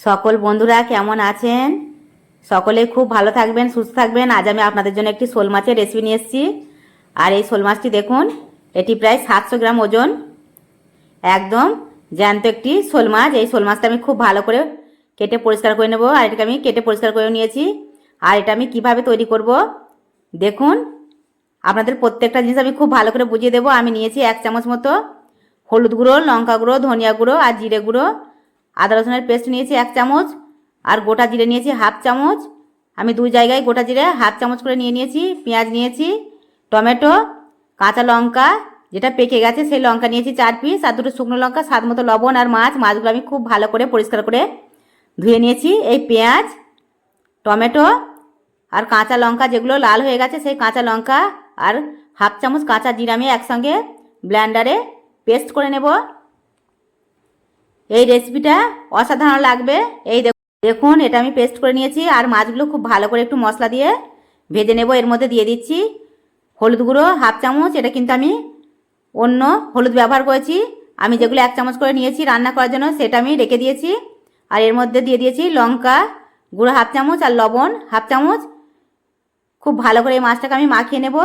সকল বন্ধুরা কেমন আছেন? সকলে খুব ভালো থাকবেন, সুস্থ থাকবেন। আজ আমি আপনাদের জন্য একটি শোল মাছের রেসিপি নিয়ে এসেছি। আর এই শোল মাছটি দেখুন, এটি প্রায় সাতশো গ্রাম ওজন। একদম জ্যান্ত একটি শোল মাছ। এই শোল মাছটা আমি খুব ভালো করে কেটে পরিষ্কার করে নেব। আর এটাকে আমি কেটে পরিষ্কার করে নিয়েছি। আর এটা আমি কীভাবে তৈরি করব? দেখুন, আপনাদের প্রত্যেকটা জিনিস আমি খুব ভালো করে বুঝিয়ে দেবো। আমি নিয়েছি এক চামচ মতো হলুদ গুঁড়ো, লঙ্কা গুঁড়ো, ধনিয়া গুঁড়ো আর জিরে গুঁড়ো। আদা রসুনের পেস্ট নিয়েছি এক চামচ, আর গোটা জিরে নিয়েছি হাফ চামচ। আমি দুই জায়গায় গোটা জিরে হাফ চামচ করে নিয়ে নিয়েছি, পেঁয়াজ নিয়েছি, টমেটো, কাঁচা লঙ্কা, যেটা পেকে গেছে সেই লঙ্কা নিয়েছি চার পিস আর দুটো শুকনো লঙ্কা, স্বাদ মতো লবণ আর মাছ, মাছগুলো আমি খুব ভালো করে পরিষ্কার করে ধুয়ে নিয়েছি। এই পেঁয়াজ, টমেটো আর কাঁচা লঙ্কা যেগুলো লাল হয়ে গেছে সেই কাঁচা লঙ্কা আর হাফ চামচ কাঁচা জিরা আমি একসঙ্গে ব্ল্যান্ডারে পেস্ট করে নেব। এই রেসিপিটা অসাধারণ লাগবে। এই দেখুন এটা আমি পেস্ট করে নিয়েছি আর মাছগুলো খুব ভালো করে একটু মশলা দিয়ে ভেজে নেব। এর মধ্যে দিয়ে দিচ্ছি হলুদ গুঁড়ো, হাফ চামচ। এটা কিন্তু আমি অন্য হলুদ ব্যবহার করেছি। আমি যেগুলো এক চামচ করে নিয়েছি রান্না করার জন্য, সেটা আমি রেখে দিয়েছি। আর এর মধ্যে দিয়ে দিয়েছি লঙ্কা গুঁড়ো হাফ চামচ আর লবণ হাফ চামচ। খুব ভালো করে এই মাছটাকে আমি মাখিয়ে নেব।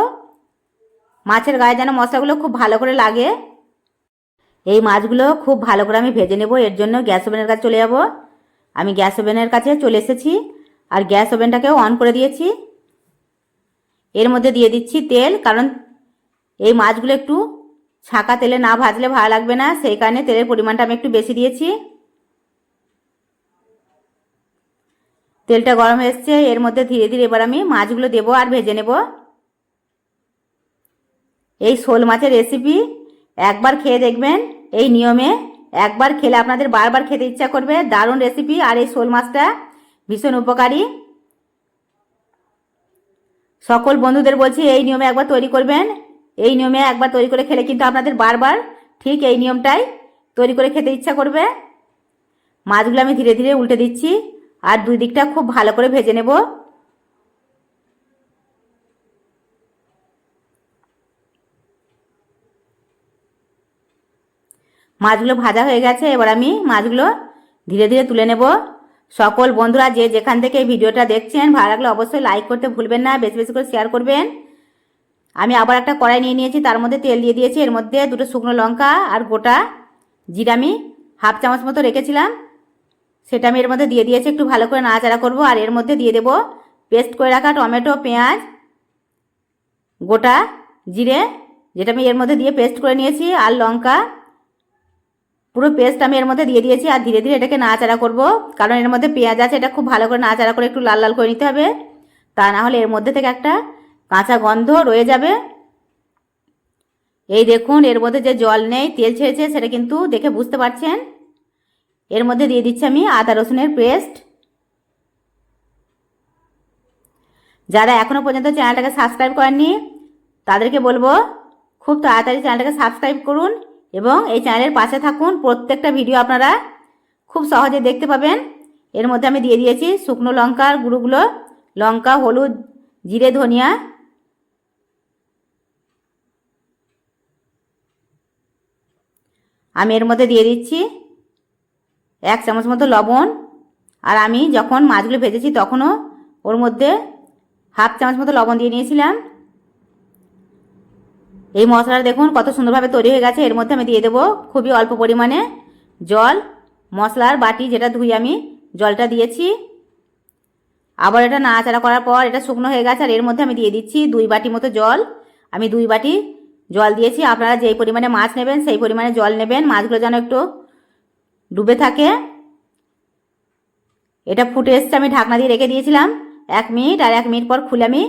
মাছের গায়ে যেন মশলাগুলো খুব ভালো করে লাগে। এই মাছগুলো খুব ভালো করে আমি ভেজে নেব, এর জন্য গ্যাস ওভেনের কাছে চলে যাব। আমি গ্যাস ওভেনের কাছে চলে এসেছি, আর গ্যাস ওভেনটাকেও অন করে দিয়েছি। এর মধ্যে দিয়ে দিচ্ছি তেল, কারণ এই মাছগুলো একটু ছাঁকা তেলে না ভাজলে ভালো লাগবে না, সেই কারণে তেলের পরিমাণটা আমি একটু বেশি দিয়েছি। তেলটা গরম এসছে, এর মধ্যে ধীরে ধীরে এবার আমি মাছগুলো দেবো আর ভেজে নেব। এই শোল মাছের রেসিপি একবার খেয়ে দেখবেন এই নিয়মে একবার খেলে আপনাদের বারবার খেতে ইচ্ছা করবে, দারুণ রেসিপি আর এই শোল মাছটা ভীষণ উপকারী। সকল বন্ধুদের বলছি এই নিয়মে একবার তৈরি করবেন, এই নিয়মে একবার তৈরি করে খেলে কিন্তু আপনাদের বারবার ঠিক এই নিয়মটাই তৈরি করে খেতে ইচ্ছা করবে। মাছগুলো আমি ধীরে ধীরে উল্টে দিচ্ছি আর দুই দিকটা খুব ভালো করে ভেজে নেব। মাছগুলো ভাজা হয়ে গেছে, এবার আমি মাছগুলো ধীরে ধীরে তুলে নেব। সকল বন্ধুরা যে যেখান থেকে ভিডিওটা দেখছেন, ভালো লাগলে অবশ্যই লাইক করতে ভুলবেন না, বেশি বেশি করে শেয়ার করবেন। আমি আবার একটা কড়াই নিয়ে নিয়েছি, তার মধ্যে তেল দিয়ে দিয়েছি, এর মধ্যে দুটো শুকনো লঙ্কা আর গোটা জিরা আমি হাফ চামচ মতো রেখেছিলাম। সেটা আমি এর মধ্যে দিয়ে দিয়েছি, একটু ভালো করে নাড়াচাড়া করব, আর এর মধ্যে দিয়ে দেবো পেস্ট করে রাখা টমেটো, পেঁয়াজ, গোটা জিরে, যেটা আমি এর মধ্যে দিয়ে পেস্ট করে নিয়েছি, আর লঙ্কা পুরো পেস্ট আমি এর মধ্যে দিয়ে দিয়েছি আর ধীরে ধীরে এটাকে নাড়াচাড়া করব। কারণ এর মধ্যে পেঁয়াজ আছে, এটা খুব ভালো করে নাড়াচাড়া করে একটু লাল লাল করে নিতে হবে। তা না হলে এর মধ্যে থেকে একটা কাঁচা গন্ধ রয়ে যাবে। এই দেখুন, এর মধ্যে যে জল নেই, তেল ছেড়েছে, সেটা কিন্তু দেখে বুঝতে পারছেন। এর মধ্যে দিয়ে দিচ্ছি আমি আদা রসুনের পেস্ট যারা এখনও পর্যন্ত চ্যানেলটাকে সাবস্ক্রাইব করেননি, তাদেরকে বলব, খুব তাড়াতাড়ি চ্যানেলটাকে সাবস্ক্রাইব করুন। এবং এই চ্যানেলের পাশে থাকুন। প্রত্যেকটা ভিডিও আপনারা খুব সহজে দেখতে পাবেন। এর মধ্যে আমি দিয়ে দিয়েছি শুকনো লঙ্কার গুঁড়োগুলো। লঙ্কা, হলুদ, জিরে, ধনিয়া। আমি এর মধ্যে দিয়ে দিচ্ছি এক চামচ মতো লবণ। আর আমি যখন মাছগুলো ভেজেছি তখনও ওর মধ্যে হাফ চামচ মতো লবণ দিয়ে নিয়েছিলাম। এই মশলাটা দেখুন, কত সুন্দরভাবে তৈরি হয়ে গেছে। এর মধ্যে আমি দিয়ে দেবো খুবই অল্প পরিমাণে জল, মশলার বাটি যেটা ধুই আমি জলটা দিয়েছি। আবার এটা নাড়াচাড়া করার পর এটা শুকনো হয়ে গেছে, আর এর মধ্যে আমি দিয়ে দিচ্ছি দুই বাটি মতো জল। আমি দুই বাটি জল দিয়েছি। আপনারা যেই পরিমাণে মাছ নেবেন, সেই পরিমাণে জল নেবেন। মাছগুলো যেন একটু ডুবে থাকে। এটা ফুটে এসছে, আমি ঢাকনা দিয়ে রেখে দিয়েছিলাম এক মিনিট। আর এক মিনিট পর খুলে আমি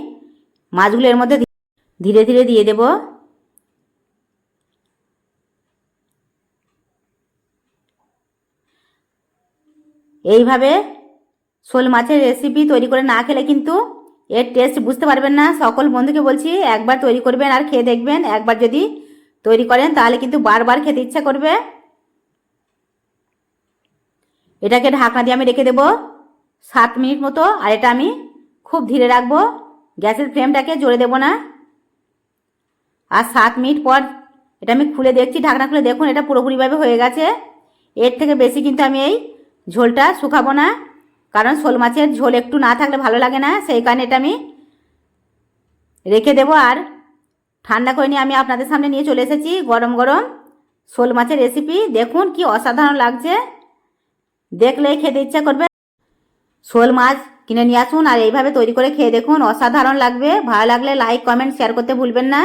মাছগুলো এর মধ্যে ধীরে ধীরে দিয়ে দেব। এইভাবে শোল মাছের রেসিপি তৈরি করে না খেলে কিন্তু এর টেস্ট বুঝতে পারবেন না। সকল বন্ধুকে বলছি, একবার তৈরি করবেন আর খেয়ে দেখবেন। একবার যদি তৈরি করেন, তাহলে কিন্তু বারবার খেতে ইচ্ছা করবে। এটাকে ঢাকনা দিয়ে আমি রেখে দেবো সাত মিনিট মতো, আর এটা আমি খুব ধীরে রাখব। গ্যাসের ফ্লেমটাকে জোরে দেবো না। আর সাত মিনিট পর এটা আমি খুলে দেখছি, ঢাকনা খুলে দেখুন, এটা পুরোপুরিভাবে হয়ে গেছে। এর থেকে বেশি কিন্তু আমি এই ঝোলটা শুকাবো না, কারণ শোল মাছের ঝোল একটু না থাকলে ভালো লাগে না, সেই কারণে এটা আমি রেখে দেবো। আর ঠান্ডা করে নিয়ে আমি আপনাদের সামনে নিয়ে চলে এসেছি গরম গরম শোল মাছের রেসিপি দেখুন কি অসাধারণ লাগছে। দেখলেই খেতে ইচ্ছা করবে। শোল মাছ কিনে নিয়ে আসুন আর এইভাবে তৈরি করে খেয়ে দেখুন, অসাধারণ লাগবে। ভালো লাগলে লাইক কমেন্ট শেয়ার করতে ভুলবেন না।